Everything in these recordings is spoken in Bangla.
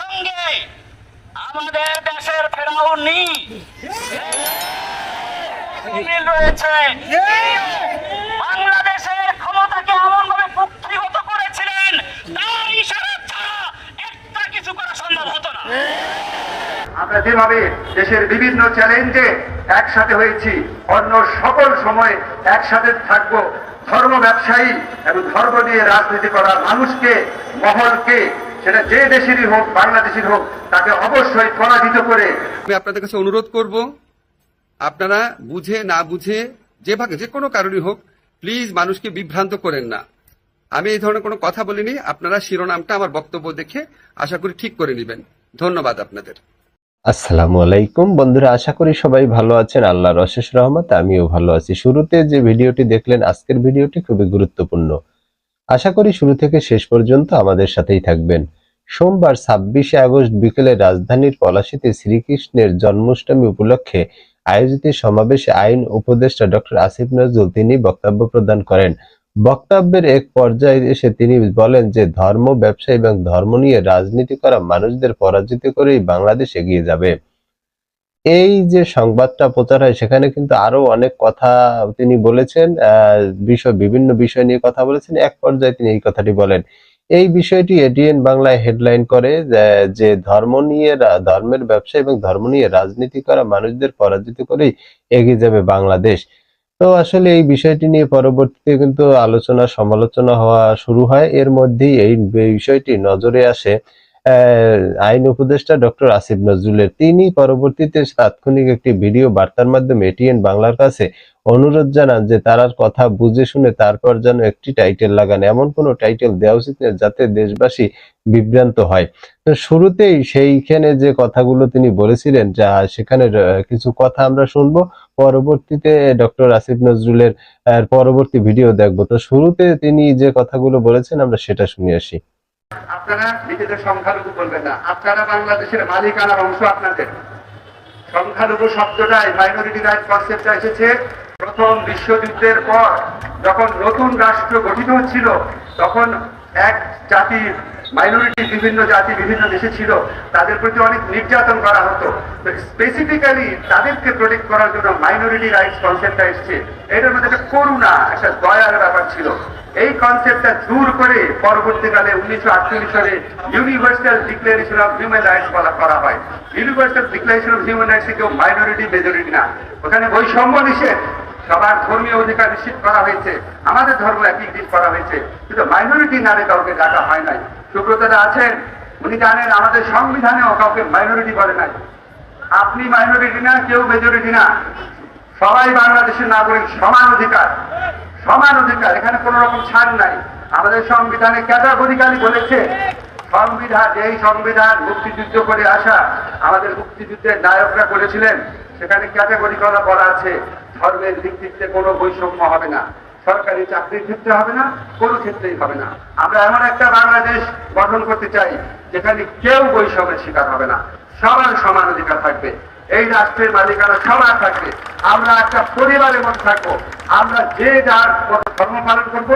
সঙ্গে আমাদের দেশের ফেরাউনি মিল রয়েছে। বাংলাদেশের ক্ষমতাকে এমন ভাবে কুক্ষিগত করেছিলেন, তার ইশারা ছাড়া একটা কিছু করা সম্ভব হতো না। আমরা যেভাবে দেশের বিভিন্ন চ্যালেঞ্জে একসাথে হয়েছি, অন্য সকল সময় একসাথে থাকব, ধর্ম ব্যবসায়ী এবং ধর্ম নিয়ে রাজনীতি করা মানুষকে, মহলকে সেটা যে দেশেরই হোক বাংলাদেশের হোক তাকে অবশ্যই পরাজিত করে আমি আপনাদের কাছে অনুরোধ করব আপনারা বুঝে না বুঝে যেভাবে যে কোনো কারণই হোক প্লিজ মানুষকে বিভ্রান্ত করেন না। আমি এই ধরনের কোনো কথা বলিনি আপনারা শিরোনামটা আমার বক্তব্য দেখে আশা করি ঠিক করে নেবেন। ধন্যবাদ আপনাদের। আসসালামু আলাইকুম। বন্ধুরা আশা করি সবাই ভালো আছেন। আল্লাহর অশেষ রহমত আমিও ভালো আছি। শুরুতে যে ভিডিওটি দেখলেন আজকের ভিডিওটি খুবই গুরুত্বপূর্ণ। আশা করি শুরু থেকে শেষ পর্যন্ত আমাদের সাথেই থাকবেন। সোমবার ছাব্বিশে আগস্ট বিকেলে রাজধানীর পলাশীতে শ্রীকৃষ্ণের জন্মাষ্টমী উপলক্ষে আয়োজিত সমাবেশে আইন উপদেষ্টা ডক্টর আসিফ নজরুল তিনি বক্তব্য প্রদান করেন। বক্তব্যের এক পর্যায়ে এসে তিনি বলেন যে, ধর্ম, ব্যবসা এবং ধর্ম নিয়ে রাজনীতি করা মানুষদের পরাজিত করেই বাংলাদেশ এগিয়ে যাবে। এই যে সংবাদটা প্রচার হয়, সেখানে কিন্তু আরও অনেক কথা তিনি বলেছেন বিষয়, বিভিন্ন বিষয় নিয়ে কথা বলেছেন। এক পর্যায়ে তিনি এই কথাটি বলেন। এই বিষয়টি এডিএন বাংলায় হেডলাইন করে, যে- ধর্ম নিয়ে ধর্মের ব্যবসা এবং ধর্ম নিয়ে রাজনীতি করা মানুষদের পরাজিত করেই এগিয়ে যাবে বাংলাদেশ। তো আসলে এই বিষয়টি নিয়ে পরবর্তীতে কিন্তু আলোচনা, সমালোচনা হওয়া শুরু হয়। এর মধ্যেই এই বিষয়টি নজরে আসে। আইন উপদেষ্টা ডক্টর আসিফ নজরুলের। তিনি পরবর্তীতে তাৎক্ষণিক একটি ভিডিও বার্তার মাধ্যমে এটিএন বাংলার কাছে অনুরোধ জানান যে তার কথা বুঝে শুনে তারপর যেন একটি টাইটেল লাগান। এমন কোনো টাইটেল দেওয়া উচিত যাতে দেশবাসী বিভ্রান্ত হয়। তো শুরুতেই সেইখানে যে কথাগুলো তিনি বলেছিলেন, যা সেখানে কিছু কথা আমরা শুনব, পরবর্তীতে ডক্টর আসিফ নজরুলের পরবর্তী ভিডিও দেখব। তো শুরুতে তিনি যে কথাগুলো বলেছেন আমরা সেটা শুনে আসি। আপনারা নিজেদের সংখ্যালঘু বলবেন না। আপনারা বাংলাদেশের মালিকানার অংশ আপনাদের। সংখ্যালঘু শব্দটাই মাইনরিটি রাইট কনসেপ্টটা এসেছে। প্রথম বিশ্বযুদ্ধের পর যখন নতুন রাষ্ট্র গঠিত হচ্ছিল, তখন এক জাতি মাইনরিটি বিভিন্ন জাতি, বিভিন্ন দেশে ছিল, তাদের প্রতি অনেক নির্যাতন করা হতো। স্পেসিফিক্যালি তাদেরকে প্রোটেক্ট করার জন্য মাইনরিটি রাইটস কনসেপ্টটা এসছে। এটার মধ্যে একটা করুণা, একটা দয়ার ব্যাপার ছিল। এই কনসেপ্টটা দূর করে পরবর্তীকালে উনিশশো আটচল্লিশ সালে universal declaration of human rights বলা করা হয়। Universal declaration of human rights কেউ মাইনরিটি মেজরিটি না। ওখানে বৈষম্য নিষেধ, সবার ধর্মীয় অধিকার নিশ্চিত করা হয়েছে। আমাদের ধর্ম একই করা হয়েছে। কিন্তু মাইনরিটি নামে কাউকে ডাকা হয় নাই। সুব্রতদা আছেন, উনি জানেন আমাদের সংবিধানেও কাউকে মাইনরিটি বলে নাই। আপনি মাইনরিটি না, কেউ মেজরিটি না। সবাই বাংলাদেশের নাগরিক, সমান অধিকার। সমান অধিকার, এখানে কোন রকম ছাড় নাই। আমাদের সংবিধানে ক্যাটাগরিক্যালি বলেছে, সংবিধান, এই সংবিধান মুক্তিযুদ্ধ করে আসা, আমাদের মুক্তিযুদ্ধের নায়করা করেছিলেন, সেখানে ক্যাটাগরিক্যাল বলা আছে, ধর্মের ভিত্তিতে কোনো বৈষম্য হবে না। সরকারি চাকরির ক্ষেত্রে হবে না, কোনো ক্ষেত্রেই হবে না। আমরা এমন একটা বাংলাদেশ গঠন করতে চাই, যেখানে কেউ বৈষম্যের শিকার হবে না। সবার সমান অধিকার থাকবে। এই রাষ্ট্রের মালিকানা সবার থাকবে। আমরা একটা পরিবারের মধ্যে থাকব। আমরা যে যার ধর্ম পালন করব,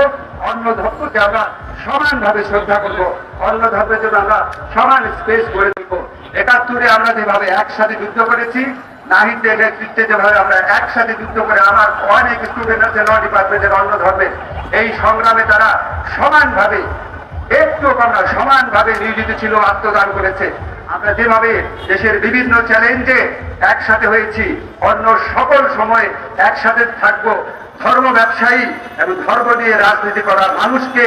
অন্য ধর্মকে আমরা সমানভাবে শ্রদ্ধা করব। অন্য ধর্মের জন্য আমরা সমান স্পেস করে দেবো একাত্তরে আমরা যেভাবে একসাথে যুদ্ধ করেছি নাহিদের নেতৃত্বে যেভাবে আমরা একসাথে যুদ্ধ করে আমার অনেক স্টুডেন্ট আছে ল ডিপার্টমেন্টের অন্য ধর্মের এই সংগ্রামে তারা সমানভাবে, একটু আমরা সমানভাবে নিয়োজিত ছিল, আত্মদান করেছে। আমরা যেভাবে দেশের বিভিন্ন চ্যালেঞ্জে একসাথে হয়েছি, অন্য সকল সময় একসাথে থাকব, ধর্ম ব্যবসায়ী এবং ধর্ম নিয়ে রাজনীতি করা মানুষকে,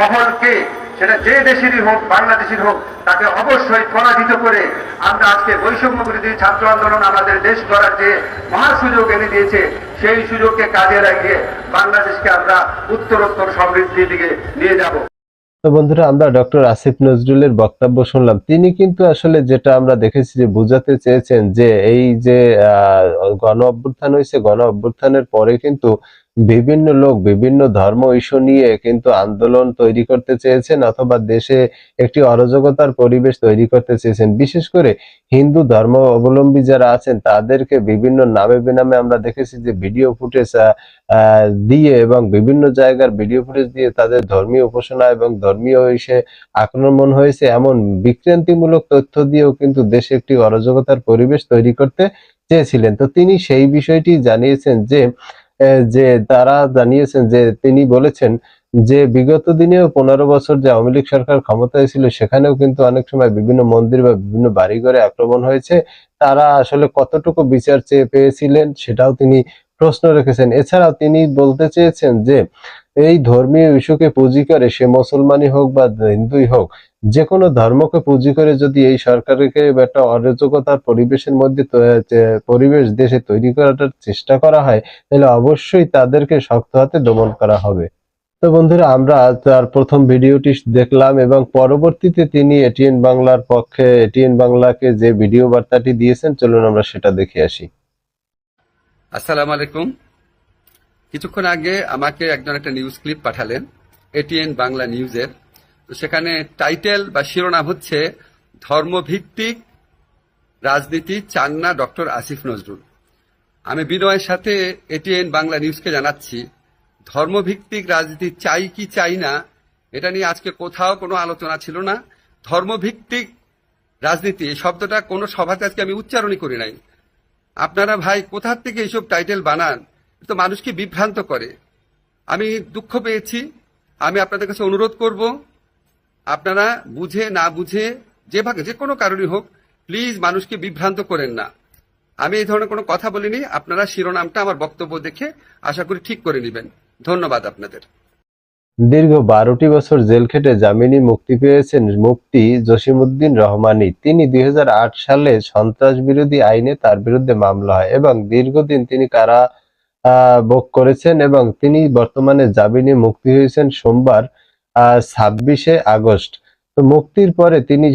মহলকে সেটা যে দেশেরই হোক, বাংলাদেশের হোক, তাকে অবশ্যই পরাজিত করে আমরা আজকে বৈষম্য বিরোধী ছাত্র আন্দোলন আমাদের দেশ গড়ার যে মহা সুযোগ এনে দিয়েছে, সেই সুযোগকে কাজে লাগিয়ে বাংলাদেশকে আমরা উত্তরোত্তর সমৃদ্ধির দিকে নিয়ে যাব। তো বন্ধুরা, আমরা ডক্টর আসিফ নজরুলের বক্তব্য শুনলাম। তিনি কিন্তু আসলে যেটা আমরা দেখেছি যে বুঝাতে চেয়েছেন যে এই যে গণ অভ্যুত্থান হয়েছে, গণ অভ্যুত্থানের পরে কিন্তু বিভিন্ন লোক, বিভিন্ন ধর্ম ইস্যু নিয়ে কিন্তু আন্দোলন তৈরি করতে চেয়েছেন অথবা দেশে একটি অরাজকতার পরিবেশ তৈরি করতে চেয়েছেন। বিশেষ করে হিন্দু ধর্ম অবলম্বী যারা আছেন, তাদেরকে বিভিন্ন নামে বেনামে আমরা দেখেছি যে ভিডিও ফুটেজ দিয়ে এবং বিভিন্ন জায়গার ভিডিও ফুটেজ দিয়ে তাদের ধর্মীয় উপাসনা এবং ধর্মীয় ইসে আক্রমণ হয়েছে। এমন বিক্রান্তিমূলক তথ্য দিয়েও কিন্তু দেশে একটি অরাজকতার পরিবেশ তৈরি করতে চেয়েছিলেন। তো তিনি সেই বিষয়টি জানিয়েছেন যে যে তারা জানিয়েছেন, যে তিনি বলেছেন যে বিগত দিনেও পনেরো বছর যে আওয়ামী লীগ সরকার ক্ষমতায় ছিল, সেখানেও কিন্তু অনেক সময় বিভিন্ন মন্দির বা বিভিন্ন বাড়িঘরে আক্রমণ হয়েছে। তারা আসলে কতটুকু বিচার চেয়ে পেয়েছিলেন, সেটাও তিনি প্রশ্ন রেখেছেন। এছাড়াও তিনি বলতে চেয়েছেন যে, এই ধর্মীয় ইস্যুকে পুঁজি করে সে মুসলমানই হোক বা হিন্দুই হোক যে কোনো ধর্মকে পুঁজি করে যদি এই সরকারকে একটা অরাজকতার পরিবেশের মধ্যে পরিবেশ দেশে তৈরি করাটার চেষ্টা করা হয়, তাহলে অবশ্যই তাদেরকে শক্ত হাতে দমন করা হবে। তো বন্ধুরা, আমরা তার প্রথম ভিডিওটি দেখলাম এবং পরবর্তীতে তিনি এটিএন বাংলার পক্ষে, এটিএন বাংলাকে যে ভিডিও বার্তাটি দিয়েছেন, চলুন আমরা সেটা দেখে আসি। আসসালামু আলাইকুম। কিছুক্ষণ আগে আমাকে একজন একটা নিউজ ক্লিপ পাঠালেন এটিএন বাংলা নিউজের তো সেখানে টাইটেল বা শিরোনাম হচ্ছে, ধর্মভিত্তিক রাজনীতি চান না ডক্টর আসিফ নজরুল। আমি বিনয়ের সাথে এটিএন বাংলা নিউজকে জানাচ্ছি, ধর্মভিত্তিক রাজনীতি চাই কি চাই না, এটা নিয়ে আজকে কোথাও কোনো আলোচনা ছিল না। ধর্মভিত্তিক রাজনীতি, এই শব্দটা কোনো সভাতে আজকে আমি উচ্চারণই করি নাই। আপনারা ভাই কোথার থেকে এইসব টাইটেল বানান? তো মানুষকে বিভ্রান্ত করে। আমি দুঃখ পেয়েছি। আমি আপনাদের কাছে অনুরোধ করব, আপনারা বুঝে না বুঝে, যে ভাগে যে কোনো কারণই হোক, প্লিজ মানুষকে বিভ্রান্ত করেন না। আমি এই ধরনের কোনো কথা বলিনি, আপনারা শিরোনামটা আমার বক্তব্য দেখে আশা করি ঠিক করে নেবেন। ধন্যবাদ আপনাদের। দীর্ঘ বারোটি বছর জেল খেটে জামিনে মুক্তি পেয়েছেন মুফতি জসিমুদ্দিন রহমানি। তিনি দুই হাজার আট সালে সন্ত্রাস বিরোধী আইনে তার বিরুদ্ধে মামলা হয় এবং দীর্ঘদিন তিনি কারা ভোগ করেছেন এবং তিনি বর্তমানে জামিনে মুক্তি হয়েছেন সোমবার ছাব্বিশে আগস্ট। তো মুক্তির পরে তিনি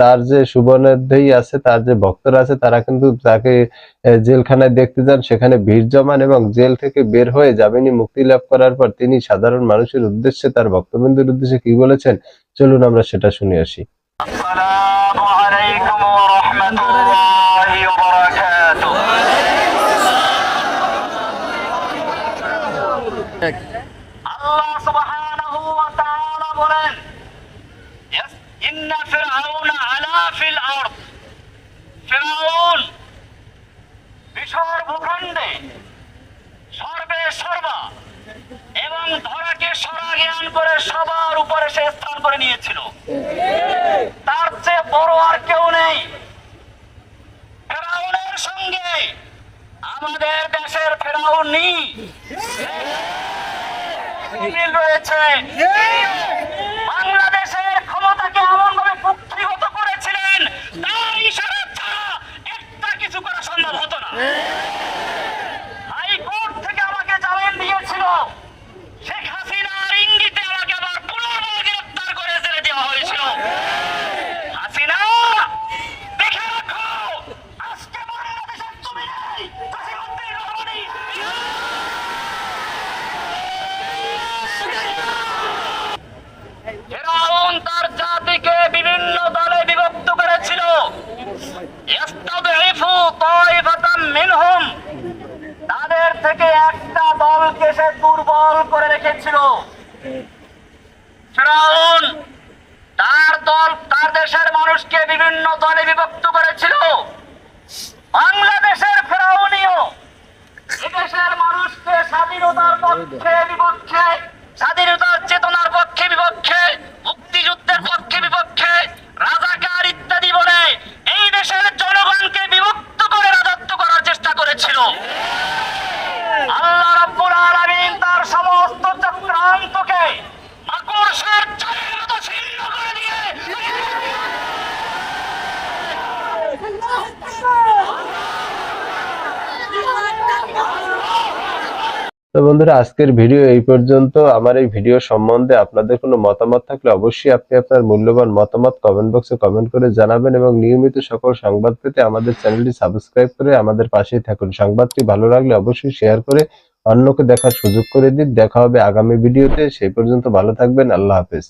তার যে সুবর্ণাধ্যায়ী আছে তার যে ভক্তরা আছে তারা কিন্তু তাকে জেলখানায় দেখতে যান। সেখানে ভিড় জমান এবং জেল থেকে বের হয়ে যাবেনি মুক্তি লাভ করার পর তিনি সাধারণ মানুষের উদ্দেশ্যে তার ভক্তবিন্দুর উদ্দেশ্যে কি বলেছেন? চলুন আমরা সেটা শুনে আসি। আল্লাহ সুবহানাহু ওয়া তাআলা বলেন ইন্না ফিরআউনা আলা ফিল আরদ। ফিরআউন মিশর ভূখণ্ডে সর্বে সর্বা এবং ধরাকে সরা জ্ঞান করে সবার উপরে সে স্থান করে নিয়েছিল। তার চেয়ে বড় আর কেউ নেই। ফেরাউনের সঙ্গে আমাদের দেশের ফেরাউনি। মিল রয়েছে বাংলাদেশের ক্ষমতাকে এমন ভাবে কুক্ষিগত করেছিলেন তার ইশারা ছাড়া একটা কিছু করা সম্ভব হতো না হাইকোর্ট থেকে আমাকে জামিন দিয়েছিল শেখ হাসিনার ইঙ্গিতে আমাকে আবার পুনর্বার গ্রেফতার করে ছেড়ে দেওয়া হয়েছিল হাসিনা দেখে রাখো আজকে বাংলাদেশের তুমি নেই জসিমউদ্দিন রহমানি ফেরাউন তার জাতিকে বিভিন্ন দলে বিভক্ত করেছিল ইয়াস্তাদঈফু তাইফাতাম মিনহুম তাদের থেকে একটা দলকে সে দুর্বল করে রেখেছিল ফেরাউন তার দল তার দেশের মানুষকে বিভিন্ন দলে বিভক্ত করেছিল বাংলাদেশের ফেরাউনিও এদেশের মানুষকে স্বাধীনতার পক্ষে বিপক্ষে স্বাধীনতার চেতনার পক্ষে বিপক্ষে মুক্তিযুদ্ধের পক্ষে বিপক্ষে রাজাকার ইত্যাদি বলে এই দেশের জনগণকে বিভক্ত করে রাজত্ব করার চেষ্টা করেছিল আল্লাহ রাব্বুল আলামিন তার সমস্ত চক্রান্তকে মাকড়সার চালের মতো ছিন্ন করে দিয়ে তো বন্ধুরা, আজকের ভিডিও এই পর্যন্ত। আমার এই ভিডিও সম্বন্ধে আপনাদের কোনো মতামত থাকলে অবশ্যই আপনি আপনার মূল্যবান মতামত কমেন্ট বক্সে কমেন্ট করে জানাবেন এবং নিয়মিত সকল সংবাদ পেতে আমাদের চ্যানেলটি সাবস্ক্রাইব করে আমাদের পাশেই থাকুন। সংবাদটি ভালো লাগলে অবশ্যই শেয়ার করে অন্যকে দেখার সুযোগ করে দিন। দেখা হবে আগামী ভিডিওতে। সেই পর্যন্ত ভালো থাকবেন। আল্লাহ হাফেজ।